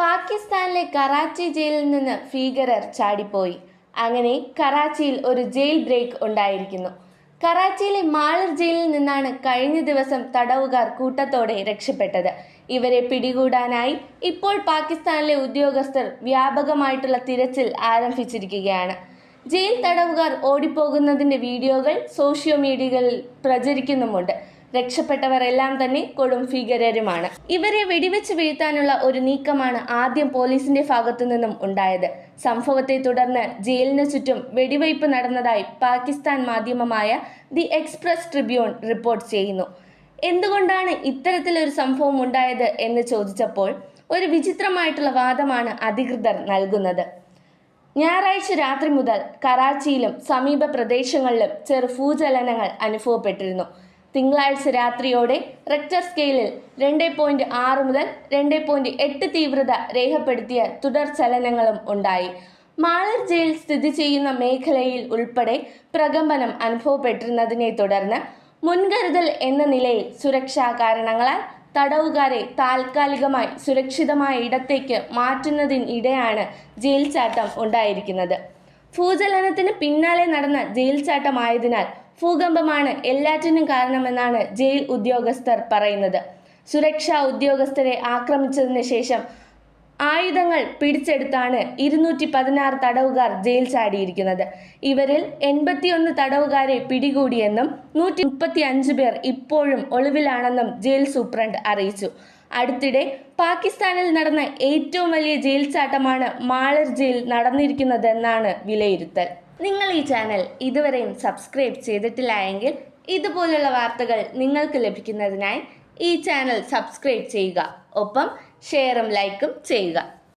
പാകിസ്ഥാനിലെ കറാച്ചി ജയിലിൽ നിന്ന് ഭീകരർ ചാടിപ്പോയി. അങ്ങനെ കറാച്ചിയിൽ ഒരു ജയിൽ ബ്രേക്ക് ഉണ്ടായിരിക്കുന്നു. കറാച്ചിയിലെ മാളർ ജയിലിൽ നിന്നാണ് കഴിഞ്ഞ ദിവസം തടവുകാർ കൂട്ടത്തോടെ രക്ഷപ്പെട്ടത്. ഇവരെ പിടികൂടാനായി ഇപ്പോൾ പാകിസ്ഥാനിലെ ഉദ്യോഗസ്ഥർ വ്യാപകമായിട്ടുള്ള തിരച്ചിൽ ആരംഭിച്ചിരിക്കുകയാണ്. ജയിൽ തടവുകാർ ഓടിപ്പോകുന്നതിന്റെ വീഡിയോകൾ സോഷ്യൽ മീഡിയകളിൽ പ്രചരിക്കുന്നുമുണ്ട്. രക്ഷപ്പെട്ടവർ എല്ലാം തന്നെ കൊടും ഭീകരരുമാണ്. ഇവരെ വെടിവെച്ച് വീഴ്ത്താനുള്ള ഒരു നീക്കമാണ് ആദ്യം പോലീസിന്റെ ഭാഗത്തു നിന്നും ഉണ്ടായത്. സംഭവത്തെ തുടർന്ന് ജയിലിന് ചുറ്റും വെടിവയ്പ് നടന്നതായി പാകിസ്ഥാൻ മാധ്യമമായ ദി എക്സ്പ്രസ് ട്രിബ്യൂൺ റിപ്പോർട്ട് ചെയ്യുന്നു. എന്തുകൊണ്ടാണ് ഇത്തരത്തിലൊരു സംഭവം ഉണ്ടായത് എന്ന് ചോദിച്ചപ്പോൾ ഒരു വിചിത്രമായിട്ടുള്ള വാദമാണ് അധികൃതർ നൽകുന്നത്. ഞായറാഴ്ച രാത്രി മുതൽ കറാച്ചിയിലും സമീപ പ്രദേശങ്ങളിലും ചെറു ഭൂചലനങ്ങൾ അനുഭവപ്പെട്ടിരുന്നു. തിങ്കളാഴ്ച രാത്രിയോടെ റെക്ടർ സ്കെയിലിൽ രണ്ട് പോയിന്റ് ആറ് മുതൽ രണ്ട് പോയിന്റ് എട്ട് തീവ്രത രേഖപ്പെടുത്തിയ തുടർ ചലനങ്ങളും ഉണ്ടായി. മാളർ ജയിൽ സ്ഥിതി ചെയ്യുന്ന മേഖലയിൽ ഉൾപ്പെടെ പ്രകമ്പനം അനുഭവപ്പെട്ടിരുന്നതിനെ തുടർന്ന് മുൻകരുതൽ എന്ന നിലയിൽ സുരക്ഷാ കാരണങ്ങളാൽ തടവുകാരെ താൽക്കാലികമായി സുരക്ഷിതമായ ഇടത്തേക്ക് മാറ്റുന്നതിനിടെയാണ് ജയിൽ ചാട്ടം ഉണ്ടായിരിക്കുന്നത്. ഭൂചലനത്തിന് പിന്നാലെ നടന്ന ജയിൽ ചാട്ടമായതിനാൽ ഭൂകമ്പമാണ് എല്ലാറ്റിനും കാരണമെന്നാണ് ജയിൽ ഉദ്യോഗസ്ഥർ പറയുന്നത്. സുരക്ഷാ ഉദ്യോഗസ്ഥരെ ആക്രമിച്ചതിന് ശേഷം ആയുധങ്ങൾ പിടിച്ചെടുത്താണ് ഇരുന്നൂറ്റി പതിനാറ് തടവുകാർ ജയിൽ ചാടിയിരിക്കുന്നത്. ഇവരിൽ എൺപത്തിയൊന്ന് തടവുകാരെ പിടികൂടിയെന്നും നൂറ്റി മുപ്പത്തി അഞ്ച് പേർ ഇപ്പോഴും ഒളിവിലാണെന്നും ജയിൽ സൂപ്രണ്ട് അറിയിച്ചു. അടുത്തിടെ പാകിസ്ഥാനിൽ നടന്ന ഏറ്റവും വലിയ ജയിൽ ചാട്ടമാണ് മാളർ ജയിൽ നടന്നിരിക്കുന്നതെന്നാണ് വിലയിരുത്തൽ. നിങ്ങൾ ഈ ചാനൽ ഇതുവരെയും സബ്സ്ക്രൈബ് ചെയ്തിട്ടില്ല എങ്കിൽ ഇതുപോലുള്ള വാർത്തകൾ നിങ്ങൾക്ക് ലഭിക്കുന്നതിനായി ഈ ചാനൽ സബ്സ്ക്രൈബ് ചെയ്യുക. ഒപ്പം ഷെയറും ലൈക്കും ചെയ്യുക.